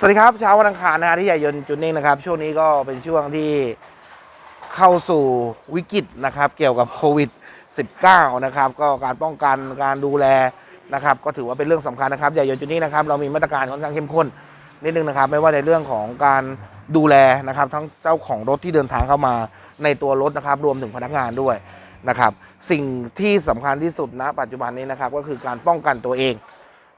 สวัสดีครับเช้าวันอังคารนะฮะที่ใหญ่ยนจุดนิ่งนะครับ ช่วงนี้ก็เป็นช่วงที่เข้าสู่วิกฤตนะครับ เกี่ยวกับโควิด 19 นะครับ ก็การป้องกันการดูแลนะครับ ก็ถือว่าเป็นเรื่องสำคัญนะครับใหญ่ยนจุดนิ่งนะครับเรามีมาตรการค่อนข้างเข้มข้นนิดนึงนะครับ ไม่ว่าในเรื่องของการดูแลนะครับ ทั้งเจ้าของรถที่เดินทางเข้ามาในตัวรถนะครับ รวมถึงพนักงานด้วยนะครับ สิ่งที่สำคัญที่สุดณปัจจุบันนี้นะครับ ก็คือการป้องกันตัวเอง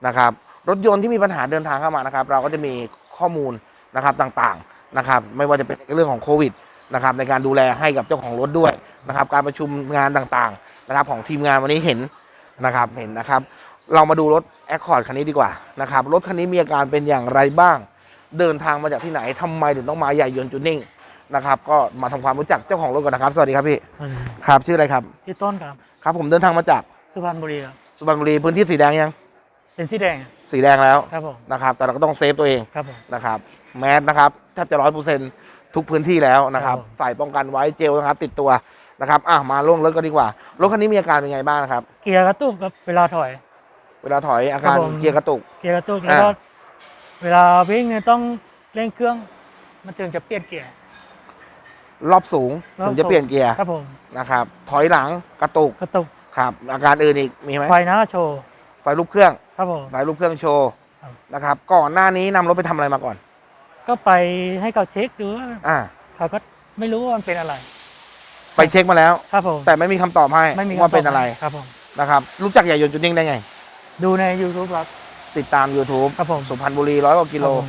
นะครับรถยนต์ที่มีปัญหาเดินทางเข้ามานะครับ เราก็จะมี ข้อมูลนะครับต่างๆนะครับไม่ว่าจะเป็นเรื่องของโควิดนะครับในการดูแลให้กับเจ้าของรถด้วยนะครับการประชุมงานต่างๆนะครับของทีมงานวันนี้เห็นนะครับเห็นนะครับ เรามาดูรถ Accord คันนี้ดีกว่านะครับรถคันนี้มีอาการเป็นอย่างไรบ้าง เดินทางมาจากที่ไหนทำไมถึงต้องมาใหญ่ยนต์จูนนิ่งนะครับก็มาทำความรู้จักเจ้าของรถก่อนนะครับ สวัสดีครับพี่สวัสดีครับครับชื่ออะไรครับชื่อต้นครับครับผมเดินทางมาจากสุพรรณบุรีครับสุพรรณบุรีพื้นที่สีแดงยัง เป็นที่แดงสีแดงแล้วครับผมนะครับ แต่เราก็ต้องเซฟตัวเองครับผมนะครับแมสนะครับแทบจะร้อยเปอร์เซ็นทุกพื้นที่แล้วนะครับครับผมใส่ป้องกันไว้เจลนะครับ ติดตัวนะครับอะมาล่วงรถก็ดีกว่ารถคันนี้มีอาการเป็นไงบ้างนะครับ เกียร์กระตุกครับเวลาถอย เวลาถอยอาการครับผมเกียร์กระตุก เกียร์กระตุกแล้วก็อ่าเวลาวิ่งเนี่ยต้องเร่งเครื่อง มันถึงจะเปลี่ยนเกียร์รอบสูงรอบถึงจะสูงเปลี่ยนเกียร์ครับผมนะครับ ถอยหลังกระตุกกระตุกครับ อาการอื่นอีกมีไหมไฟหน้าโชว์ ไฟรูปเครื่องครับผมไฟรูปเครื่องโชว์ครับ นะครับ ก่อนหน้านี้นำรถไปทำอะไรมาก่อน ก็ไปให้เขาเช็คดูว่าอ่า เขาก็ไม่รู้ว่ามันเป็นอะไร ไปเช็คมาแล้ว ครับผมแต่ไม่มีคำตอบให้ไม่มีว่าเป็นอะไรครับผม นะครับ รู้จักใหญ่ยนต์จุดนิ่งได้ไง ดูใน YouTube ครับ ติดตาม YouTube ครับผมสุพรรณบุรีร้อยกว่ากิโล ครับผม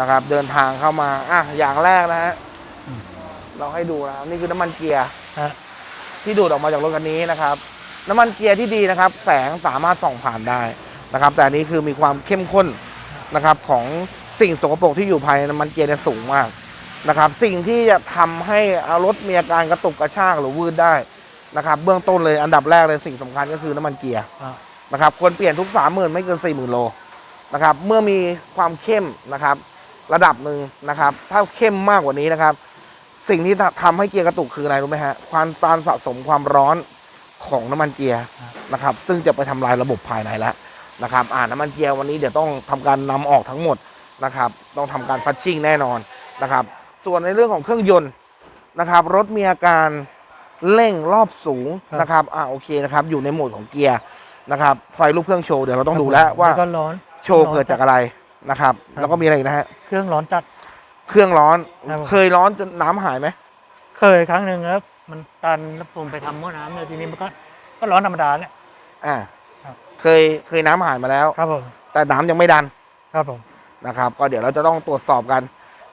นะครับเดินทางเข้ามาอะอย่างแรกนะฮะอืมเราให้ดูนะครับนี่คือน้ำมันเกียร์ฮะ ที่ดูดออกมาจากรถคันนี้นะครับ น้ำมันเกียร์ที่ดีนะครับ แสงสามารถส่องผ่านได้นะครับ แต่อันนี้คือมีความเข้มข้นนะครับของสิ่งสกปรกที่อยู่ภายในน้ำมันเกียร์เนี่ยสูงมากนะครับ สิ่งที่จะทำให้อารถมีอาการกระตุกกระชากหรือวืดได้นะครับ เบื้องต้นเลยอันดับแรกเลยสิ่งสำคัญก็คือน้ำมันเกียร์นะครับควรเปลี่ยนทุกสามหมื่นไม่เกินสี่หมื่นโลนะครับเมื่อมีความเข้มนะครับ ระดับหนึ่งนะครับ ถ้าเข้มมากกว่านี้นะครับ สิ่งที่ทำให้เกียร์กระตุกคืออะไรรู้ไหมฮะความการสะสมความร้อน ของน้ำมันเกียร์นะครับ ซึ่งจะไปทำลายระบบภายในแล้วนะครับ อ่าน้ำมันเกียร์วันนี้เดี๋ยวต้องทำการนำออกทั้งหมดนะครับ ต้องทำการฟัชชิ่งแน่นอนนะครับ ส่วนในเรื่องของเครื่องยนต์นะครับ รถมีอาการเร่งรอบสูงนะครับ อ่าโอเคนะครับ อยู่ในโหมดของเกียร์นะครับ ไฟรูปเครื่องโชว์เดี๋ยวเราต้องดูแล้วว่าก็ร้อนโชว์เกิดจากอะไรนะครับครับแล้วก็มีอะไรอีกนะฮะ เครื่องร้อนจัด เครื่องร้อนครับผมเคยร้อนจนน้ำหายไหม เคยครั้งหนึ่งครับ มันตันแล้วผมไปทำหม้อน้ำเนี่ยทีนี้มันก็ก็ร้อนธรรมดาเนี่ย อ่าครับ เคยเคยน้ำหายมาแล้ว ครับผมแต่น้ำยังไม่ดันครับผม นะครับ ก็เดี๋ยวเราจะต้องตรวจสอบกัน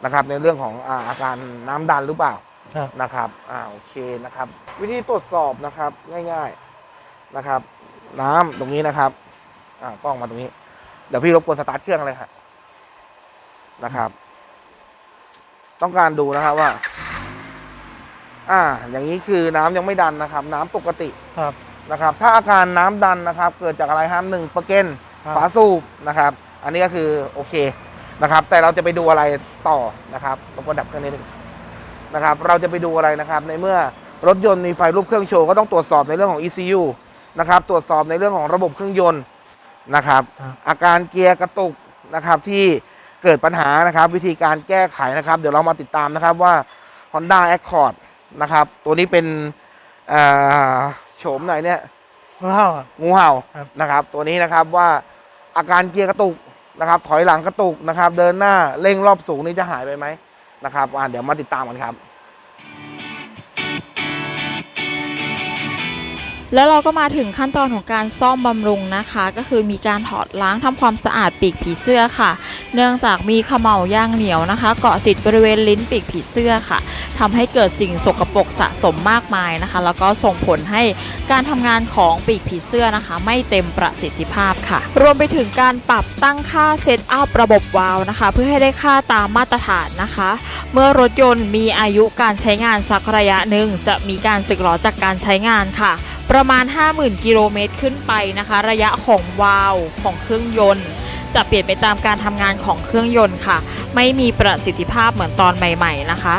นะครับ ในเรื่องของอาอาการน้ำดันหรือเปล่าครับ นะครับอ่าโอเคนะครับ วิธีตรวจสอบนะครับง่ายๆนะครับ น้ำตรงนี้นะครับอ่ากล้องมาตรงนี้ เดี๋ยวพี่รบกวนสตาร์ทเครื่องเลยครับนะครับ ต้องการดูนะครับว่า อ่า อย่างนี้คือน้ำยังไม่ดันนะครับ น้ำปกติครับนะครับ ถ้าอาการน้ำดันนะครับ เกิดจากอะไรครับหนึ่งประเก็นครับฝาสูบนะครับ อันนี้ก็คือโอเคนะครับ แต่เราจะไปดูอะไรต่อนะครับรบกวนดับเครื่องนิดนึงนะครับ เราจะไปดูอะไรนะครับ ในเมื่อรถยนต์มีไฟรูปเครื่องโชว์ก็ต้องตรวจสอบในเรื่องของ ECU นะครับ ตรวจสอบในเรื่องของระบบเครื่องยนต์นะครับครับอาการเกียร์กระตุกนะครับที่เกิดปัญหานะครับ วิธีการแก้ไขนะครับ เดี๋ยวเรามาติดตามนะครับว่า Honda Accord นะครับ ตัวนี้เป็นอ่าโฉมไหนเนี่ยว้าวครับ งูเห่าครับนะครับ ตัวนี้นะครับว่าอาการเกียร์กระตุกนะครับ ถอยหลังกระตุกนะครับ เดินหน้าเร่งรอบสูงนี่จะหายไปไหมนะครับอ่าเดี๋ยวมาติดตามกันครับ แล้วเราก็มาถึงขั้นตอนของการซ่อมบำรุงนะคะ ก็คือมีการถอดล้างทำความสะอาดปีกผีเสื้อค่ะ เนื่องจากมีขม่าย่างเหนียวนะคะ เกาะติดบริเวณลิ้นปีกผีเสื้อค่ะทำให้เกิดสิ่งสกปรกสะสมมากมายนะคะ แล้วก็ส่งผลให้การทำงานของปีกผีเสื้อนะคะ ไม่เต็มประสิทธิภาพค่ะ รวมไปถึงการปรับตั้งค่าเซตอัพระบบวาล์วนะคะ เพื่อให้ได้ค่าตามมาตรฐานนะคะ เมื่อรถยนต์มีอายุการใช้งานสักระยะหนึ่งจะมีการสึกหรอจากการใช้งานค่ะประมาณ 50,000 กิโลเมตรขึ้นไปนะคะ ระยะของวาล์วของเครื่องยนต์ จะเปลี่ยนไปตามการทำงานของเครื่องยนต์ค่ะ ไม่มีประสิทธิภาพเหมือนตอนใหม่ ๆ นะคะ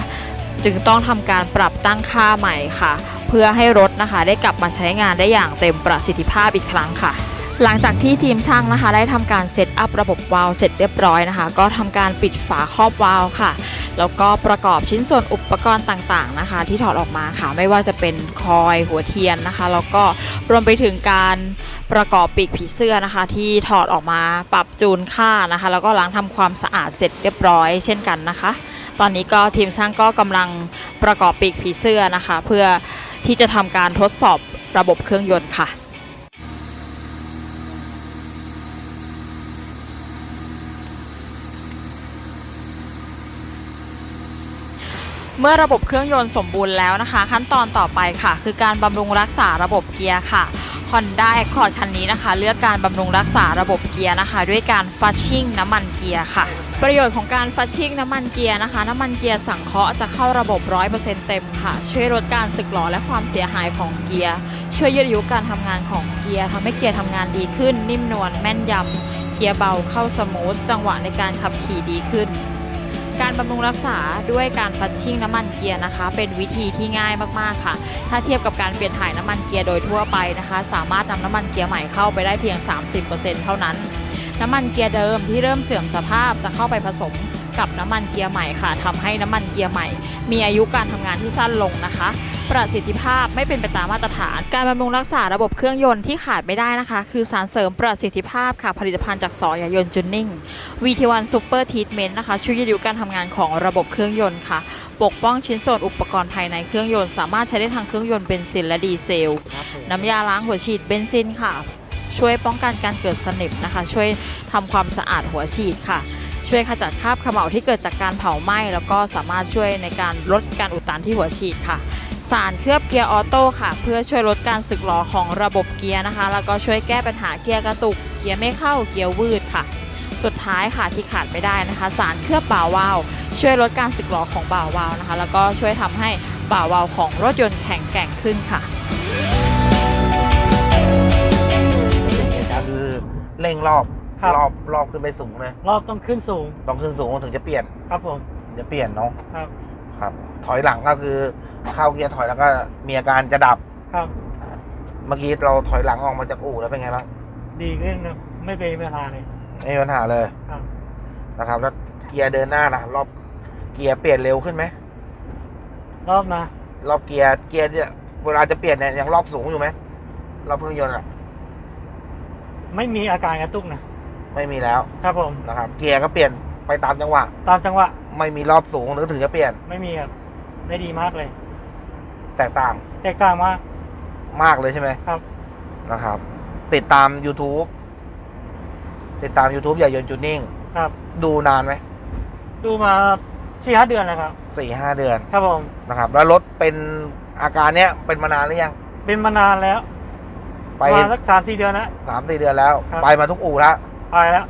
จึงต้องทำการปรับตั้งค่าใหม่ค่ะ เพื่อให้รถนะคะได้กลับมาใช้งานได้อย่างเต็มประสิทธิภาพอีกครั้งค่ะ หลังจากที่ทีมช่างนะคะ ได้ทำการเซตอัพระบบวาล์วเสร็จเรียบร้อยนะคะ ก็ทำการปิดฝาครอบวาล์วค่ะ แล้วก็ประกอบชิ้นส่วนอุปกรณ์ต่างๆนะคะ ที่ถอดออกมาค่ะ ไม่ว่าจะเป็นคอยหัวเทียนนะคะ แล้วก็รวมไปถึงการประกอบปีกผีเสื้อนะคะ ที่ถอดออกมาปรับจูนค่านะคะ แล้วก็ล้างทำความสะอาดเสร็จเรียบร้อย เช่นกันนะคะ ตอนนี้ก็ทีมช่างก็กำลังประกอบปีกผีเสื้อนะคะ เพื่อที่จะทำการทดสอบระบบเครื่องยนต์ค่ะ เมื่อระบบเครื่องยนต์สมบูรณ์แล้วนะคะ ขั้นตอนต่อไปค่ะ คือการบำรุงรักษาระบบเกียร์ค่ะ Honda Accord คันนี้นะคะ เลือกการบำรุงรักษาระบบเกียร์นะคะ ด้วยการฟัชชิ่งน้ำมันเกียร์ค่ะ ประโยชน์ของการฟัชชิ่งน้ำมันเกียร์นะคะ น้ำมันเกียร์สังเคราะห์จะเข้าระบบ 100%เต็มค่ะ ช่วยลดการสึกหรอและความเสียหายของเกียร์ ช่วยยืดอายุการทำงานของเกียร์ทำให้เกียร์ทำงานดีขึ้น นิ่มนวลแม่นยำเกียร์เบาเข้าสมูทจังหวะในการขับขี่ดีขึ้น การบำรุงรักษาด้วยการฟัชชิ่งน้ำมันเกียร์นะคะ เป็นวิธีที่ง่ายมากๆค่ะ ถ้าเทียบกับการเปลี่ยนถ่ายน้ำมันเกียร์โดยทั่วไปนะคะ สามารถนำน้ำมันเกียร์ใหม่เข้าไปได้เพียง 30%เท่านั้น น้ำมันเกียร์เดิมที่เริ่มเสื่อมสภาพจะเข้าไปผสมกับน้ำมันเกียร์ใหม่ค่ะทำให้น้ำมันเกียร์ใหม่ มีอายุการทำงานที่สั้นลงนะคะ ประสิทธิภาพไม่เป็นไปตามมาตรฐาน การบำรุงรักษาระบบเครื่องยนต์ที่ขาดไม่ได้นะคะ คือสารเสริมประสิทธิภาพค่ะผลิตภัณฑ์จากสอยายนต์จูนนิ่ง VT1 Super Treatment นะคะช่วยยืดอายุการทำงานของระบบเครื่องยนต์ค่ะ ปกป้องชิ้นส่วนอุปกรณ์ภายในเครื่องยนต์ สามารถใช้ได้ทั้งเครื่องยนต์เบนซินและดีเซล น้ำยาล้างหัวฉีดเบนซินค่ะ ช่วยป้องกันการเกิดสนิมนะคะ ช่วยทำความสะอาดหัวฉีดค่ะช่วยขจัดคราบเขม่าที่เกิดจากการเผาไหม้ แล้วก็สามารถช่วยในการลดการอุดตันที่หัวฉีดค่ะ สารเคลือบเกียร์ออโต้ค่ะ เพื่อช่วยลดการสึกหรอของระบบเกียร์นะคะ แล้วก็ช่วยแก้ปัญหาเกียร์กระตุก เกียร์ไม่เข้าเกียร์วืดค่ะ สุดท้ายค่ะที่ขาดไม่ได้นะคะ สารเคลือบบ่าวาล์วช่วยลดการสึกหรอของบ่าวาล์วนะคะ แล้วก็ช่วยทำให้บ่าวาล์วของรถยนต์แข็งแกร่งขึ้นค่ะเหตุการณ์คือเร่งรอบครับ รอบรอบขึ้นไปสูงนะรอบต้องขึ้นสูง ต้องขึ้นสูงถึงจะเปลี่ยนครับผมถึงจะเปลี่ยนเนาะครับ ครับ ถอยหลังก็คือเข้าเกียร์ถอยแล้วก็มีอาการจะดับ ครับ เมื่อกี้เราถอยหลังออกมาจากอู่แล้วเป็นไงบ้างดีขึ้นนะไม่เป็นเวลาเลย ไม่มีปัญหาเลยครับ นะครับ แล้วเกียร์เดินหน้านะรอบเกียร์เปลี่ยนเร็วขึ้นไหมรอบนะรอบเกียร์เกียร์เนี่ยเวลาจะเปลี่ยนเนี่ยยังรอบสูงอยู่ไหมรอบเครื่องยนต์อะ ไม่มีอาการกระตุกนะไม่มีแล้ว ครับผมนะครับ เกียร์ก็เปลี่ยน ไปตามจังหวะ ตามจังหวะไม่มีรอบสูงหรือถึงจะเปลี่ยน ไม่มีครับ ได้ดีมากเลย แตกต่าง แตกต่างมาก มากเลยใช่ไหมครับ นะครับ ติดตาม YouTube ติดตาม YouTube อย่ายนต์จูนิ่ง ครับ ดูนานไหม ดูมาสี่ห้าเดือนแล้วครับสี่ห้าเดือน ครับผม นะครับ แล้วรถเป็นอาการเนี้ยเป็นมานานหรือยัง เป็นมานานแล้ว ไปมาสักสามสี่เดือนแล้วสามสี่เดือนแล้วครับไปมาทุกอู่แล้วไปแล้ว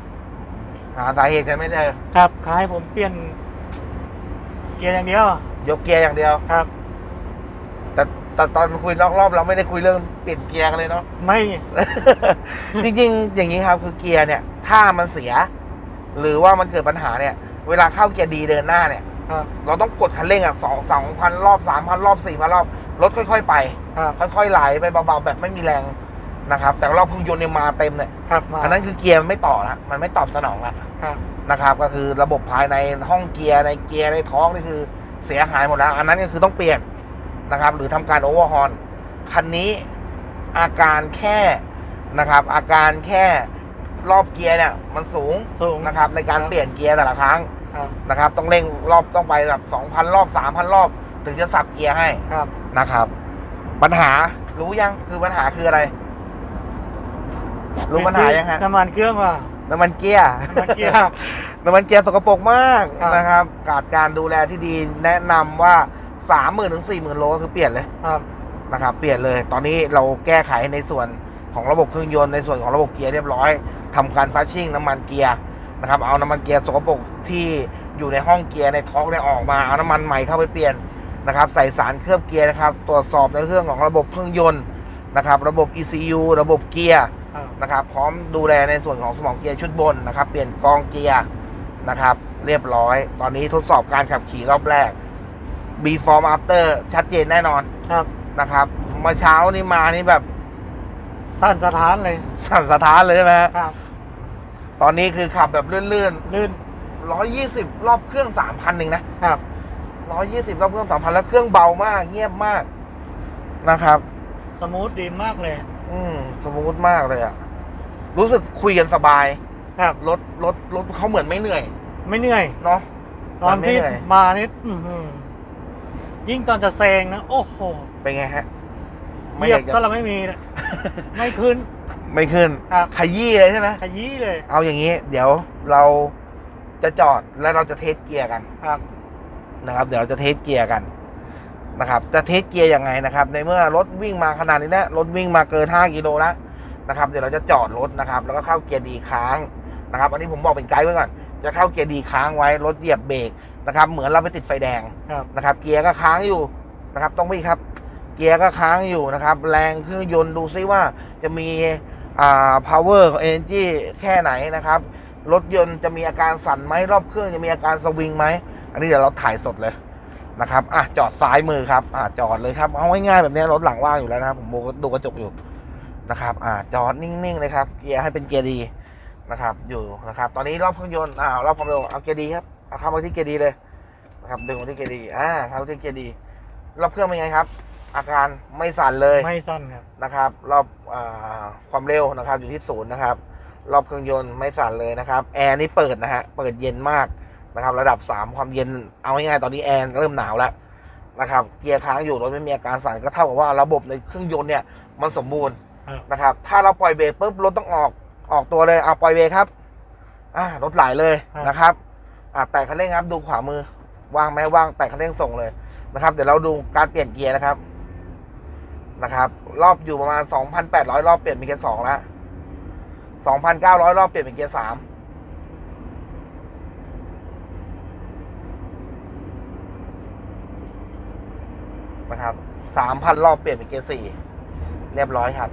หาสาเหตุกันไม่เจอครับขายผมเปลี่ยน เกียร์อย่างเดียวยกเกียร์อย่างเดียว ครับ แต่แต่ตอนคุยนอกรอบเราไม่ได้คุยเรื่องเปลี่ยนเกียร์กันเลยเนาะไม่ จริงๆ อย่างนี้ครับคือเกียร์เนี่ย ถ้ามันเสีย หรือว่ามันเกิดปัญหาเนี่ย เวลาเข้าเกียร์ดีเดินหน้าเนี่ยครับ เราต้องกดคันเร่งอะสองสองพันรอบสามพันรอบสี่พันรอบรถค่อย ๆ ไป ครับ ค่อยๆไหลไปเบาๆแบบไม่มีแรง นะครับ แต่รอบเครื่องยนต์เนี่ยมาเต็มเนี่ยครับมาอันนั้นคือเกียร์มันไม่ต่อละมันไม่ตอบสนองละครับนะครับ ก็คือระบบภายในห้องเกียร์ในเกียร์ในท้องนี่คือเสียหายหมดแล้ว อันนั้นก็คือต้องเปลี่ยนนะครับ หรือทำการโอเวอร์ฮอลคันนี้อาการแค่นะครับ อาการแค่รอบเกียร์เนี่ยมันสูงสูงนะครับ ในการเปลี่ยนเกียร์แต่ละครั้งครับนะครับ ต้องเร่งรอบต้องไปแบบสองพันรอบสามพันรอบ ถึงจะสับเกียร์ให้ครับนะครับ ปัญหารู้ยังคือปัญหาคืออะไร รู้ปัญหายังฮะ น้ำมันเครื่องว่าน้ำมันเกียร์ น้ำมันเกียร์ น้ำมันเกียร์สกปรกมากครับ นะครับ การการดูแลที่ดีแนะนำว่าสามหมื่นถึงสี่หมื่นโลคือเปลี่ยนเลยครับนะครับ เปลี่ยนเลย ตอนนี้เราแก้ไขในส่วนของระบบเครื่องยนต์ในส่วนของระบบเกียร์เรียบร้อยทำการฟัชชิ่งน้ำมันเกียร์นะครับ เอาน้ำมันเกียร์สกปรกที่อยู่ในห้องเกียร์ในท้องเนี่ยออกมาเอาน้ำมันใหม่เข้าไปเปลี่ยนนะครับ ใส่สารเคลือบเกียร์นะครับ ตรวจสอบในเรื่องของระบบเครื่องยนต์ นะครับระบบ ECU ระบบเกียร์ครับ นะครับ พร้อมดูแลในส่วนของสมองเกียร์ชุดบนนะครับ เปลี่ยนกองเกียร์นะครับ เรียบร้อย ตอนนี้ทดสอบการขับขี่รอบแรก before after ชัดเจนแน่นอนครับนะครับเมื่อเช้านี้มานี่แบบ สั่นสถานเลย สั่นสะท้านเลยใช่ไหมฮะครับ ตอนนี้คือขับแบบลื่นลื่นๆร้อยยี่สิบรอบเครื่องสามพันเองนะครับร้อยยี่สิบรอบเครื่องสามพันแล้วเครื่องเบามาก เงียบมากนะครับ สมูทดีมากเลย อืมสมูทมากเลยอะรู้สึกคุยกันสบายครับ รถรถรถเขาเหมือนไม่เหนื่อยไม่เหนื่อย เนาะ ตอนที่มันไม่เหนื่อย มานี่อื้อหือยิ่งตอนจะแซงนะ โอ้โหเป็นไงฮะเหยียบซะแล้วไม่มีเลยไม่ขึ้น ไม่ขึ้นครับ ขยี้เลยใช่ไหมขยี้เลยเอาอย่างนี้ เดี๋ยวเราจะจอดแล้วเราจะเทสเกียร์กันครับนะครับ เดี๋ยวเราจะเทสเกียร์กัน นะครับจะเทสเกียร์ยังไงนะครับในเมื่อรถวิ่งมาขนาดนี้แล้วรถวิ่งมาเกิน 5 กิโลแล้วนะครับเดี๋ยวเราจะจอดรถนะครับแล้วก็เข้าเกียร์ดีค้างนะครับอันนี้ผมบอกเป็นไกด์ไว้ก่อน จะเข้าเกียร์ดีค้างไว้รถเหยียบเบรกนะครับเหมือนเราไปติดไฟแดงนะครับเกียร์ก็ค้างอยู่นะครับต้องไม่ครับ เกียร์ก็ค้างอยู่นะครับแรงเครื่องยนต์ดูซิว่าจะมีอ่า power ของ energy แค่ไหนนะครับรถยนต์จะมีอาการสั่นไหมรอบเครื่องจะมีอาการสวิงไหมอันนี้เดี๋ยวเราถ่ายสดเลย นะครับอะจอดซ้ายมือครับอะจอดเลยครับเอาง่ายๆแบบนี้รถหลังว่างอยู่แล้วนะครับผมดูกระจกอยู่นะครับอะจอดนิ่งๆเลยครับเกียร์ให้เป็นเกียร์ดีนะครับ อยู่นะครับ ตอนนี้รอบเครื่องยนต์อ่ารอบความเร็วเอาเกียร์ดีครับเอาเข้ามาที่เกียร์ดีเลยนะครับดึงมาที่เกียร์ดีอ่าเข้ามาที่เกียร์ดีรอบเครื่องเป็นไงครับอาการไม่สั่นเลยไม่สั้นครับนะครับ รอบอาความเร็วนะครับอยู่ที่ศูนย์นะครับ รอบเครื่องยนต์ไม่สั่นเลยนะครับ แอร์นี่เปิดนะฮะเปิดเย็นมาก นะครับ ระดับ 3 ความเย็นเอาง่ายๆตอนนี้แอร์เริ่มหนาวแล้วนะครับเกียร์ค้างอยู่รถไม่มีอาการสั่นก็เท่ากับว่าระบบในเครื่องยนต์เนี่ยมันสมบูรณ์ครับนะครับ ถ้าเราปล่อยเบรกปุ๊บรถต้องออกออกตัวเลยเอาปล่อยเบรกครับอ่ารถไหลเลยนะครับอ่าแตะคันเร่งครับดูขวามือว่างไหมว่างแตะคันเร่งส่งเลยนะครับ เดี๋ยวเราดูการเปลี่ยนเกียร์นะครับนะครับ รอบอยู่ประมาณ 2,800 รอบเปลี่ยนเป็นเกียร์สองแล้ว2,900 รอบเปลี่ยนเป็นเกียร์สาม นะครับ3,000รอบเปลี่ยนเป็นเกียร์สี่เรียบร้อยครับ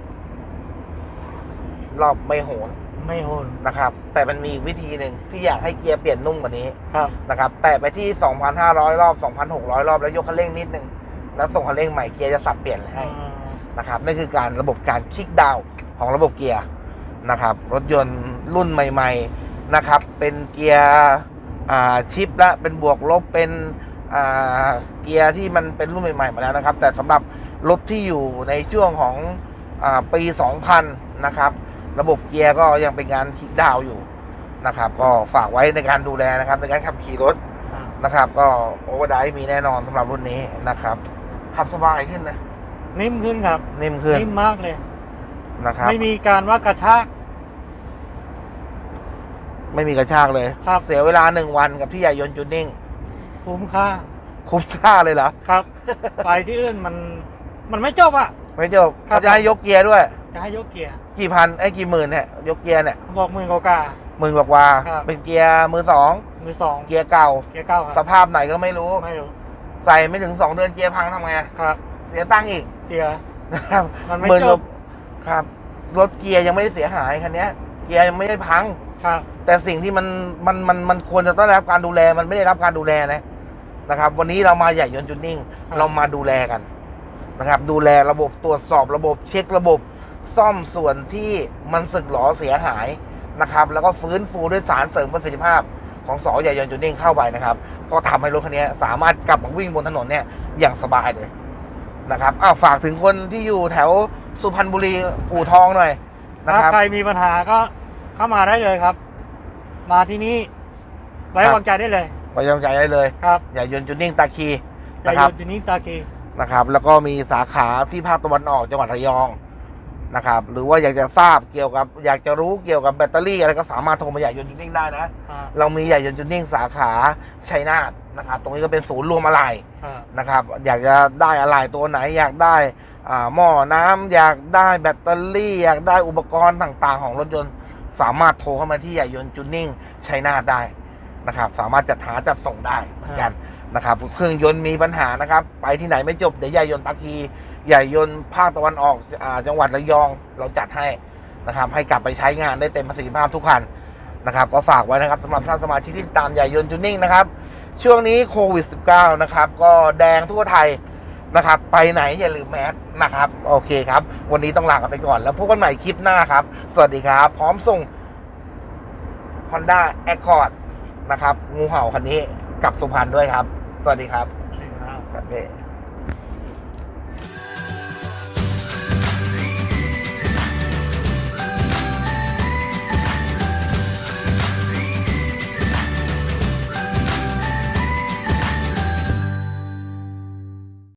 รอบไม่โหนไม่โหนนะครับ แต่มันมีอีกวิธีหนึ่งที่อยากให้เกียร์เปลี่ยนนุ่มกว่านี้ครับนะครับ แตะไปที่ 2,500 รอบ 2,600 รอบแล้วยกคันเร่งนิดนึง แล้วส่งคันเร่งใหม่เกียร์จะสับเปลี่ยนให้อ่านะครับนั่นคือการระบบการคลิกดาวน์ของระบบเกียร์นะครับ รถยนต์รุ่นใหม่ ๆนะครับ เป็นเกียร์อ่าชิปและเป็นบวกลบเป็นอ่า เกียร์ที่มันเป็นรุ่นใหม่ๆมาแล้วนะครับ แต่สำหรับรถที่อยู่ในช่วงของอาปี 2000 นะครับ ระบบเกียร์ก็ยังเป็นการคลิกดาวน์อยู่นะครับ ก็ฝากไว้ในการดูแลนะครับ ในการขับขี่รถอ่านะครับ ก็โอเวอร์ไดมีแน่นอนสำหรับรุ่นนี้นะครับขับสบายขึ้นนะนิ่มขึ้นครับ นิ่มขึ้นนิ่มมากเลยนะครับ ไม่มีการว่ากระชากไม่มีกระชากเลยครับเสียเวลาหนึ่งวันกับที่ใหญ่ยนต์จูนนิ่ง คุ้มค่า คุ้มค่าเลยเหรอ ครับ ไปที่อื่นมันมันไม่จบอะ ไม่จบครับเขาจะให้ยกเกียร์ด้วย จะให้ยกเกียร์ กี่พันไอ้ยกี่หมื่นเนี่ยยกเกียร์เนี่ยบอกหมื่นกว่า หมื่นกว่าครับ เป็นเกียร์มือสองๆมือสองเกียร์เก่า เกียร์เก้าคสรับภาพไหนก็ไม่รู้ ไม่รู้ใส่ไม่ถึงสองเดือนเกียร์พังทำไงอะครับเสียตังค์อีกเกียร์ นะครับมันไม่หมื่นจกว่าบครับ รถเกียร์ยังไม่ได้เสียหายคันเนี้ย เกียร์ยังไม่ได้พัง ครับ แต่สิ่งที่มันมันมันมันควรจะต้องได้รับการดูแลมันไม่ได้รับการดูแลนะ นะครับ วันนี้เรามาใหญ่ยนต์จุดนิ่งครับเรามาดูแลกันนะครับ ดูแลระบบตรวจสอบระบบเช็คระบบซ่อมส่วนที่มันสึกหรอเสียหายนะครับ แล้วก็ฟื้นฟูด้วยสารเสริมประสิทธิภาพของสอใหญ่ยนต์จุดนิ่งเข้าไปนะครับ ก็ทำให้รถคันนี้สามารถกลับมาวิ่งบนถนนเนี่ยอย่างสบายเลยนะครับอ้าวฝากถึงคนที่อยู่แถวสุพรรณบุรีอู่ทองหน่อยนะถ้าครับใครมีปัญหาก็เข้ามาได้เลยครับ มาที่นี่ไว้ครับวางใจได้เลย ไว้วางใจได้เลยครับใหญ่ยนต์จุดนิ่งตาคีจะนะอครับยู่ที่นี่ตากีนะครับ แล้วก็มีสาขาที่ภาคตะวันออกจังหวัดระยองนะครับ หรือว่าอยากจะทราบเกี่ยวกับ อยากจะรู้เกี่ยวกับแบตเตอรี่อะไรก็สามารถโทรมาใหญ่ยนต์จุดนิ่งได้นะ อ่าเรามีใหญ่ยนต์จุดนิ่งสาขาชัยนาทนะครับ ตรงนี้ก็เป็นศูนย์รวมอะไหล่อ่า นะครับอยากจะได้อะไหล่ตัวไหนอยากได้อ่าหม้อน้ำอยากได้แบตเตอรี่ อยากได้อุปกรณ์ต่างๆ ของรถยนต์ สามารถโทรเข้ามาที่ใหญ่ยนต์จุดนิ่งชัยนาทได้ นะครับ สามารถจัดหาจัดส่งได้เหมือนกันนะครับเครื่องยนต์มีปัญหานะครับ ไปที่ไหนไม่จบเดี๋ยวใหญ่ยนต์ตาคีใหญ่ยนต์ภาคตะวันออกอ่าจังหวัดระยองเราจัดให้นะครับ ให้กลับไปใช้งานได้เต็มประสิทธิภาพทุกคันนะครับ ก็ฝากไว้นะครับสำหรับท่านสมาชิกที่ติดตามใหญ่ยนต์จูนนิ่งนะครับ ช่วงนี้โควิด -19 นะครับ ก็แดงทั่วไทยนะครับ ไปไหนอย่าลืมแมสนะครับ โอเคครับ วันนี้ต้องลากันไปก่อน แล้วพบกันใหม่คลิปหน้าครับ สวัสดีครับ พร้อมส่ง Honda Accord นะครับ งูเห่าคันนี้กลับสุพรรณด้วยครับ สวัสดีครับครับครับพี่